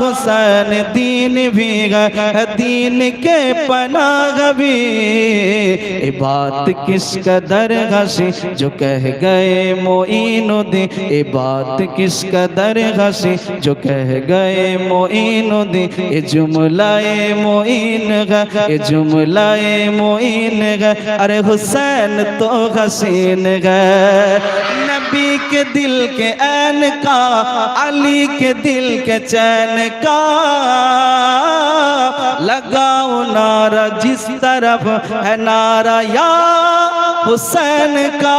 حسین دین بھی گئے دین کے پناہ بھی۔ اے بات کس قدر ہسی جو کہہ گئے معین الدین۔ اے بات کس قدر ہسی جو کہہ گئے معین الدین۔ اے جملہ معین گا اے جملہ معین گا ارے حسین تو غسین گا کے دل کے این کا، علی کے دل کے چین کا۔ لگاؤ نعرہ جس طرف ہے نعرہ یا حسین کا۔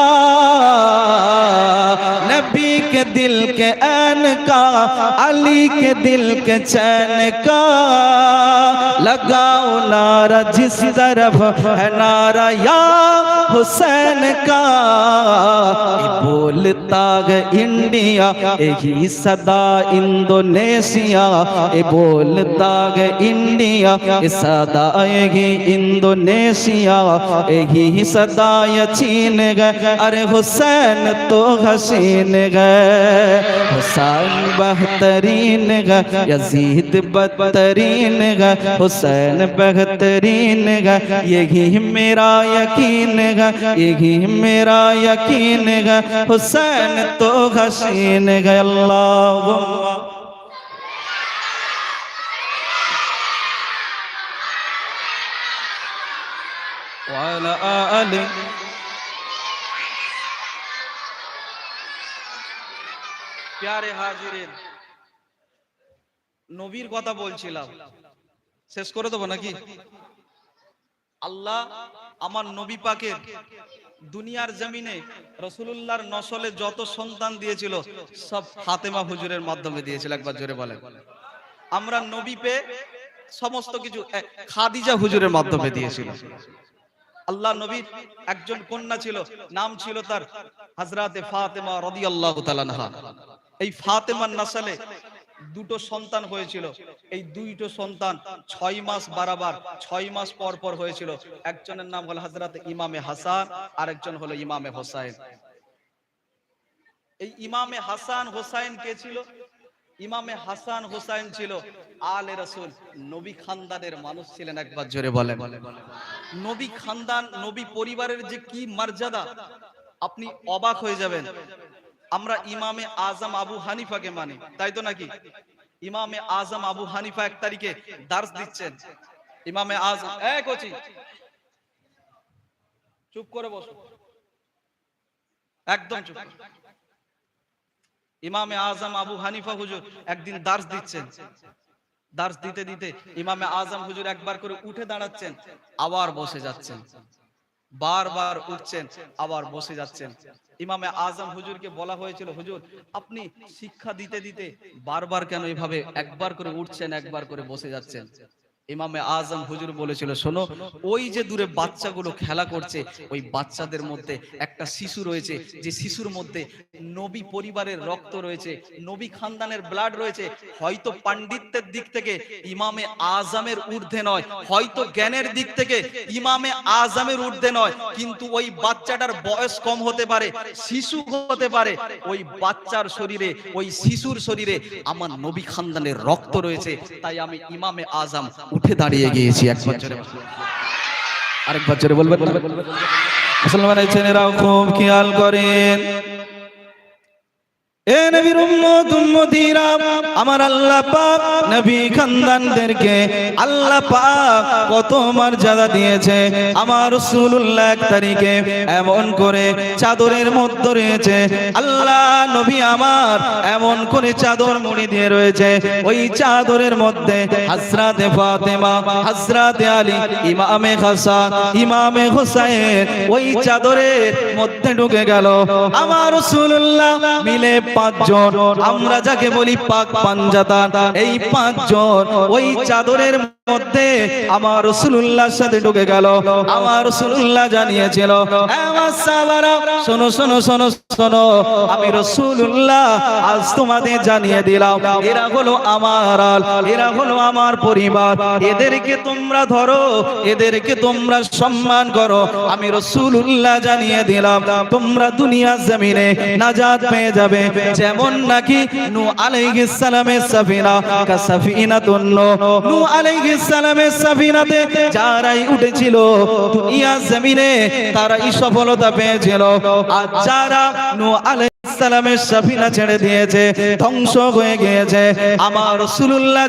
کے دل کے این کا، علی کے دل کے چین کا۔ لگاؤ نعرہ جس طرف ہے نعرہ یا حسین کا۔ بولتا ہے انڈیا، یہی صدا اندونیسیا بولتا ہے انڈیا صدا یہی اندونیسیا یہی صدا چین گئے۔ ارے حسین تو حسین گئے۔ حسین بہترین گا یزید بدترین گا حسین بہترین گا یہی میرا یقین گا یہی میرا یقین گا حسین تو حسین گا اللہ وعلى آله প্যারে হাজিরিন নবীর কথা বলছিলাম। শেষ করে দেবো নাকি? আল্লাহ আমার নবী পাকের দুনিয়ার জমিনে রসুলুল্লাহর নসলে যত সন্তান দিয়েছিল, সব ফাতেমা হুজুরের মাধ্যমে দিয়েছিল, একবার জোরে বলে আমরা নবী পেয়ে সমস্ত কিছু খাদিজা হুজুরের মাধ্যমে দিয়েছিল। আল্লাহ নবীর একজন কন্যা ছিল, নাম ছিল তার হাজরাতে ফাতেমা রাদিয়াল্লাহু তাআলা আনহা। এই ফাতেমার নাসালে দুটো সন্তান হয়েছিল। এই দুইটো সন্তান ছয় মাস বারাবার, ছয় মাস পর পর হয়েছিল। একজনের নাম হলো হাজরাত ইমামে হাসান, আরেকজন হলো ইমামে হোসাইন। এই ইমামে হাসান হোসাইন কে ছিল? ইমামে হাসান হোসাইন ছিল আলে রাসূল, নবী খানদানের মানুষ ছিলেন একবার জোরে বলে নবী খানদান, নবী পরিবারের যে কি মর্যাদা, আপনি অবাক হয়ে যাবেন। আমরা ইমামে আজম আবু হানিফাকে মানি, তাই তো নাকি? ইমামে আজম আবু হানিফা এক তারিখে দার্স দিচ্ছেন। ইমামে আজম এক চুপ করে বসো। একদম চুপ ইমামে আজম আবু হানিফা হুজুর একদিন দার্স দিচ্ছেন। দার্স দিতে দিতে ইমামে আজম হুজুর একবার করে উঠে দাঁড়াচ্ছেন, আবার বসে যাচ্ছেন। বারবার উঠছেন, আবার বসে যাচ্ছেন। ইমামে আজম হুজুরকে বলা হয়েছিল, হুজুর, আপনি শিক্ষা দিতে দিতে বারবার কেন এভাবে একবার করে উঠছেন, একবার করে বসে যাচ্ছেন? ইমামে আজম হুজুর বলেছিল, শোনো, ওই যে দূরে বাচ্চাগুলো খেলা করছে, ওই বাচ্চাদের মধ্যে একটা শিশু রয়েছে, যে শিশুর মধ্যে নবী পরিবারের রক্ত রয়েছে, নবী খানদানের ব্লাড রয়েছে, হয়তো পাণ্ডিত্যের দিক থেকে ইমামে আজমের ঊর্ধ্বে নয়, হয়তো জ্ঞানের দিক থেকে ইমামে আজমের ঊর্ধ্বে নয়, কিন্তু ওই বাচ্চাটার বয়স কম হতে পারে, শিশু হতে পারে, ওই বাচ্চার শরীরে, ওই শিশুর শরীরে আমার নবী খানদানের রক্ত রয়েছে, তাই আমি ইমামে আজম উঠে দাঁড়িয়ে গিয়েছি একবার। আরেকবার জোরে বলবেন মুসলমানের ছেলেরাও খুব খেয়াল করেন আমার আল্লাহ পাক নবী খানদানদেরকে আল্লাহ পাক কত মর্যাদা দিয়েছে। আমার এক তারিখে এমন করে চাদরের মধ্যে রয়েছে। আল্লাহ নবী আমার এমন করে চাদর মুড়ি দিয়ে রয়েছে। ওই চাদরের মধ্যে ফাতেমা আলী, ইমামে হাসান, ইমামে হুসাইন ওই চাদরের মধ্যে ঢুকে গেল। আমার রাসূলুল্লাহ মিলে পাঁচজন। আমরা যাকে বলি পাক পাঞ্জাদার এই পাঁচজন ওই চাদরের মধ্যে আমার রসুল্লাহর সাথে ঢুকে গেল। আমার রসুল্লাহ জানিয়েছিল "এ আমার সাহাবারা, শোনো শোনো শোনো শোনো আমি রসুল্লাহ আজ তোমাদের জানিয়ে দিলাম। এরা হলো আমার এরা হলো আমার পরিবার। এদেরকে তোমরা ধরো এদেরকে তোমরা সম্মান করো। আমি রসুল্লাহ জানিয়ে দিলাম তোমরা দুনিয়া জমিনে নাজাত পেয়ে যাবে। যেমন নাকি নু আলাইহিস সালামের সাফিনা কা সাফিনাতুন আলাইহিস সালামের সাফিনাতে যারাই উঠেছিল দুনিয়া জমিনে, তারাই সফলতা পেয়েছিল। আর যারা নু আলাইহিস সালামের সাফিনা ছেড়ে দিয়েছে, ধ্বংস হয়ে গিয়েছে। আমার রাসূলুল্লাহ